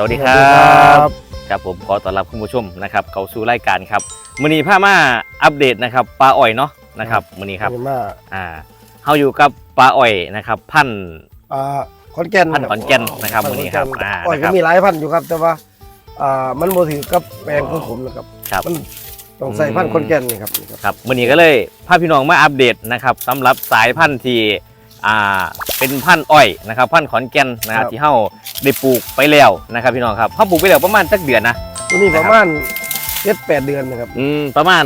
สวัสดีครัสวัสดีครับบครับผมขอต้อนรับคุณผู้ชมนะครับเข้าสู่รายการครับมื้อนี้พามาอัปเดตนะครับปลาอ้อยเนาะนะครับมื้อนี้ครับขอณมากอ่าเฮาอยู่กับปลาอ้อยนะครับพันธุ์อ่าขอนแก่นพันธุ์ขอนแก่นนะครับพัวันธุ์นี้ครับขอแก่อ่าอ้อยนะครัก็บมีหลายพันธุ์อยู่ครับ แต่ว่าอ่ามันโมถือกับแปลงของผมนะครับครับมันต้องใส่พันธุ์ขอนแก่นนี่ครับนี่ครับครับมื้อนี้ก็เลยพาพี่น้องมาอัปเดตนะครับสำหรับสายพันธุ์ที่ อ่าเป็นพันธุ์อ้อยนะครับ พันธุ์ขอนแก่นนะครับที่เฮาได้ปลูกไปแล้วนะครับพี่น้องครับเฮาปลูกไปแล้วประมาณสักเดือนนะ ตัวนี้ประมาณเจ็ดแปดเดือนนะครับ อืมประมาณ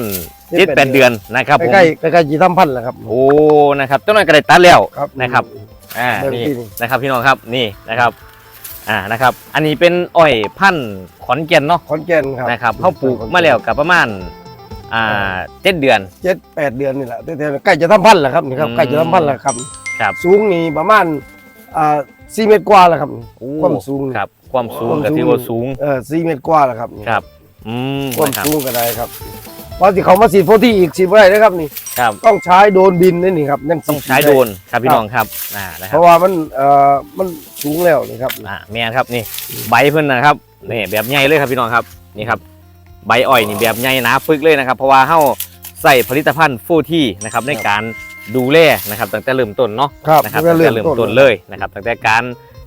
เจ็ดแปด7-8 เดือนนะครับผมใกล้ๆใกล้ๆจีทำพันธุ์แหละครับโอ้นะครับเจ้าหน่อยก็ได้ตัดแล้วครับ นะครับอ่าเบิ่งนี่ที่นี่ นะครับพี่น้องครับนี่นะครับอ่านะครับ อันนี้เป็นอ้อยพันธุ์ขอนแก่นเนาะขอนแก่นครับนะครับเขาปลูกมาแล้วกับประมาณอ่าเจ็ดเดือน เจ็ดแปดเดือนนี่แหละแต่ๆใกล้จะทำพันธุ์แล้วครับนี่ครับอืม ใกล้จะทำพันธุ์แล้วครับ ครับ สูงนี่ประมาณอ่าสี่เมตรกว่าแล้วครับโอ้ความสูงครับ ความสูงความกับสูงที่ว่าสูงเออสี่เมตรกว่าแล้วครับนี่ครับ อืมความนะครับสูงก็ได้ครับพอที่เขามาฉีดโฟที่อีกฉีดไม่ได้นะครับนี่ครับ ต้องใช้โดรนบินนี่นี่ครับนั่นต้องใช้โดรนครับพี่น้องครับอ่านะคเพรับราะว่ามันเอ่อมันสูงแล้วนี่ครับอ่าแม่นครับนี่ใบเพิ่นนะครับนี่แบบใหญ่เลยครับพี่น้องครับนี่ครับใบอ้อยนี่แบบใหญ่หนาปึกเลยนะครับ เพราะว่าเฮาใส่ผลิตภัณฑ์ฟูที่นะครับในการ ดูแลนะครับตั้งแต่เริ่มต้นเนาะครับนะครับก็ตั้งแต่เริ่มต้นเลยนะครับตั้งแต่การ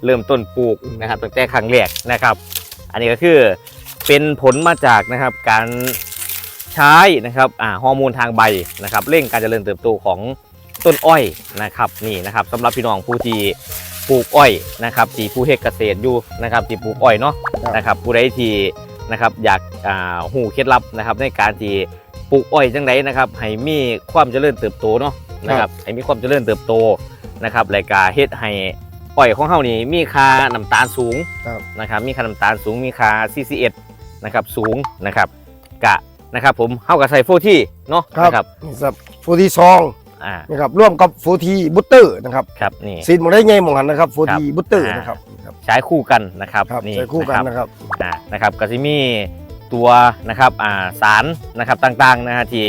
เริ่มต้นปลูกอืมนะครับตั้งแต่ครั้งแรกนะครับ อันนี้ก็คือเป็นผลมาจากนะครับการใช้นะครับอ่าฮอร์โมนทางใบนะครับเร่งการเจริญเติบโตของต้นอ้อยนะครับนี่นะครับสำหรับพี่น้องผู้ที่ปลูกอ้อยนะครับที่ผู้เฮ็ดเกษตรอยู่นะครับที่ปลูกอ้อยเนาะนะครับผู้ใดที่นะครับอยากอ่าหูเคล็ดลับนะครับในการที่ปลูกอ้อยจังไดนะครับให้มีความเจริญเติบโตเนาะ นะครับให้มีความเจริญเติบโตนะครับรายการเฮ็ดให้อ้อยของเฮานี่มีค่าน้ำตาลสูงครับนะครับมีค่าน้ำตาลสูงมีค่า CCS นะครับสูงนะครับกะนะครับผมเฮาก็ใส่โฟที่เนาะครับนะครับนี่ครับโฟทีซองอ่านะครับร่วมกับโฟทีบุตเตอร์นะครับครับนี่ซีนหมดได้ไงหมองหันนะครับโฟทีบุตเตอร์อ่านนะครับนี่ครับใช้คู่กันนะครับครับนี่ใช้คู่กันนะนะครับครับอ่านะครับก็สิมีตัวนะครับอ่าสารนะครับต่างๆนะฮะที่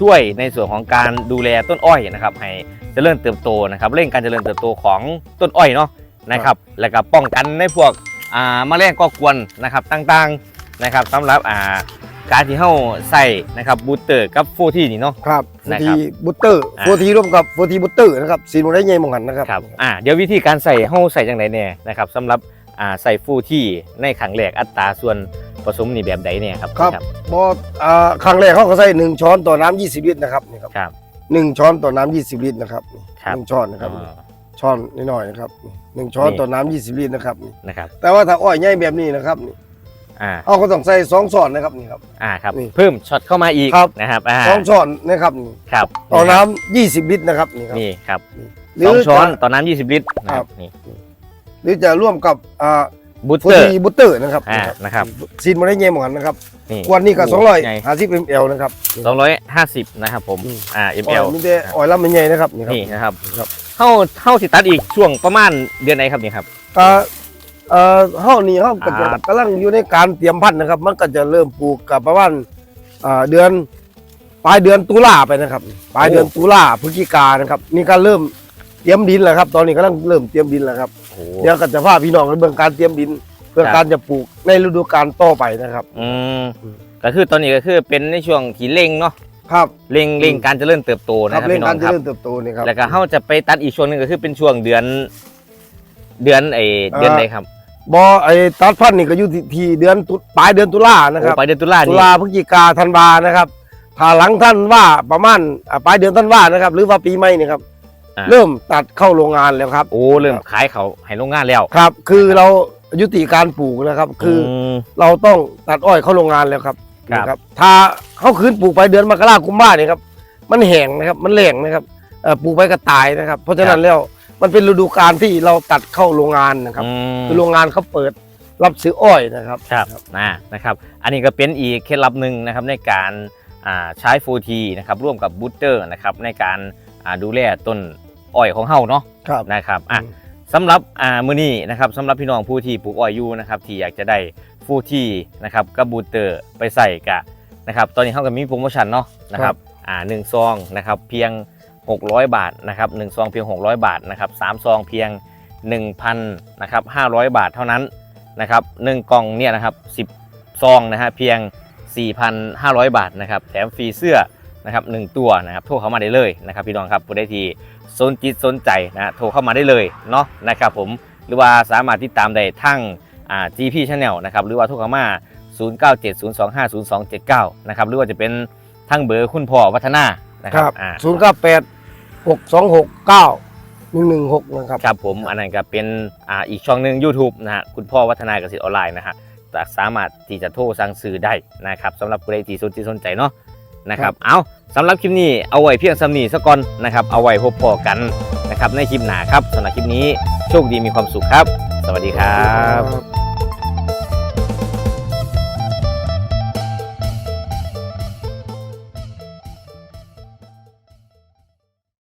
ช่วยในส่วนของการดูแลต้นอ้อยนะครับให้เจริญเติบโตนะครับเร่งการเจริญเติบโตของต้นอ้อยเนาะนะครับแล้วก็ป้องกันในพวกอ่าแมลงก่อกวนนะครับต่างๆนะครับสำหรับอ่าการที่เฮาใส่นะครับบูสเตอร์กับโฟที่นี่เนาะ ครับโฟนะคทีรับบุตเตอร์อ่า โฟทีร่วมกับโฟทีบุตเตอร์นะครับซีนหมดได้ไงหมองหันนะครับครับอ่าเดี๋ยววิธีการใส่เฮาใส่จังไดเนี่ยนะครับสำหรับอ่าใส่ฟูที่ในขังแรกอัตราส่วน ผสมนี่แบบใดเนี่ยครับครับ บออ่าครั้งแรกเขาก็ใส่หนึ่งช้อนต่อน้ำ20ลิตรนะครับนี่ครับครับ หนึ่งช้อนต่อน้ำ20ลิตรนะครับครับ หนึ่งช้อนนะครับ อ๋อ ช้อนน้อยๆนะครับหนึ่งช้อนนี่ ต่อน้ำ20ลิตรนะครับนะครับ แต่ว่าถ้าอ้อยใหญ่แบบนี้นะครับนี่อ่าเอาก็ต้องใส่สองช้อนนะครับนี่ครับ อ่าครับ นี่เพิ่มช็อตเข้ามาอีกครับ นะครับอ่าสองช้อนนะครับนี่ครับต่อน้ำ20ลิตรนะครับนี่ครับนี่ครับหสองช้อนจะ ต่อน้ำ20 ลิตรนะคครัรับ บนี่หรือจะร่วมกับอ่า บูสโฟเตอร์ทีบุตเตอร์นะครับอ่านะครับซีนมาได้เงี้ยเหมือนกันนะครับนี่วันนี้ก็โสองร้อยใหญ่ห้าสิบมลนะครับ สองร้อยห้าสิบนะครับผมอืมอ่าอ้ ml อยมีแต่อ้อยลำมันใหญ่นะครับนี่ครับนี่นะครับครับเข้าเข้าสิตัดอีกช่วงประมาณเดือนไหนครับนี่ครับก็เอ่อเฮานี่เฮาก็จะอ่ากำลังอยู่ในการเตรียมพันธุ์นะครับ มันก็จะเริ่มปลูกกับประมาณอ่าเดือนปลายเดือนตุลาไปนะครับปลายเดือนตุลาพฤศจิกานะครับ นี่ก็เริ่มเตรียมดินแล้วครับ ตอนนี้กำลังเริ่มเตรียมดินแล้วครับโอ้ เดี๋ยวก็จะพาพี่น้องไปเบิ่งการเตรียมดิน เพื่อครับการจะปลูกในฤดูกาลต่อไปนะครับอืมอืมก็คือตอนนี้ก็คือเป็นในช่วงที่เร่งเนาะครับเร่งเร่งการเจริญเติบโตคนะรับครับเรื่องพี่น้อการงเจครับริญเติบโตนี่ครับแล้วก็เขาจะไปตัดอีกช่วงหนึงก็คือเป็นช่วงเดือน เดือนไอเดือนอ่าไหนครับบอไอ้ตัดพันธุ์นี่ก็อยู่ที่ที่เดือนตุปลายเดือนตุลานะครับโอ้ไปเดือนตุลาตุนี่ลาพฤศจิกาธันวานะครับถ้าหลังท่านว่าประมาณอ่าปลายเดือนธันวานะครับ หรือว่าปีใหม่นี่ครับ อ่า เริ่มตัดเข้าโรงงานแล้วครับ โอ้เริ่มขายเขาให้โรงงานแล้วครับ คือเรายุติการปลูกนะครับ คืออม เราต้องตัดอ้อยเข้าโรงงานแล้วครับครับ นะถ้าเขาคืนปลูกไปเดือนมกราคมกุมภาเนี่ยครับ มันแห้งนะครับ มันแหลงนะครับเอ่อปลูกไปก็ตายนะครับ เพราะฉะนั้นแล้วมันเป็นฤดูกาลที่เราตัดเข้าโรงงานนะครับ อืมคือโรงงานเขาเปิดรับซื้ออ้อยนะครับ ครับอ่านะครับ อันนี้ก็เป็นอีกเคล็ดลับหนึ่งนะครับในการอ่าใช้ฟูทีนะครับร่วมกับบูสเตอร์นะครับในการอ่าดูแลต้น อ้อยของเฮาเนาะครับ นะครับอะอืมสำหรับอ่ามื้อนี้นะครับสำหรับพี่น้องผู้ที่ปลูกอ้อยอยู่นะครับที่อยากจะได้ฟูทีนะครับกับบูสเตอร์ไปใส่กะนะครับตอนนี้เฮาก็มีโปรโมชั่นเนาะนะครับอ่าหนึ่งซองนะครับเพียง 600 บาทนะครับหนึ่งซองเพียง 600 บาทนะครับสามซองเพียง 1,000นะครับ500 บาทเท่านั้นนะครับหนึ่งกล่องเนี่ยนะครับ10ซองนะฮะเพียง 4,500 บาทนะครับแถมฟรีเสื้อนะครับหนึ่งตัวนะครับโทรเข้ามาได้เลยนะครับพี่น้องครับผู้ใดที่ สนจิตสนใจนะฮะโทรเข้ามาได้เลยเนาะนะครับผมหรือว่าสามารถติดตามได้ทั้งอ่า GP Channel นะครับหรือว่าโทรเข้ามา 0970250279 นะครับหรือว่าจะเป็นทั้งเบอร์คุณพ่อวัฒนานะคครัรับบอ่าศูนย์เก้าแปดหกสองหกเก้าหนึ่งหนึ่งหกนะครับครับผมอันนั้นก็เป็นอ่าอีกช่องหนึ่ง YouTube นะฮะคุณพ่อวัฒนาเกษตรออนไลน์นะฮะแต่สามารถที่จะโทรสั่งซื้อได้นะครับสำหรับผู้ใดที่สนใจสนใจเนาะ นะครับ เอาสำหรับคลิปนี้เอาไว้เพียงสำนีสก่อนนะครับ เอาไว้พบพอกันนะครับในคลิปหน้าครับสำหรับคลิปนี้โชคดีมีความสุขครับ สวัสดีครับ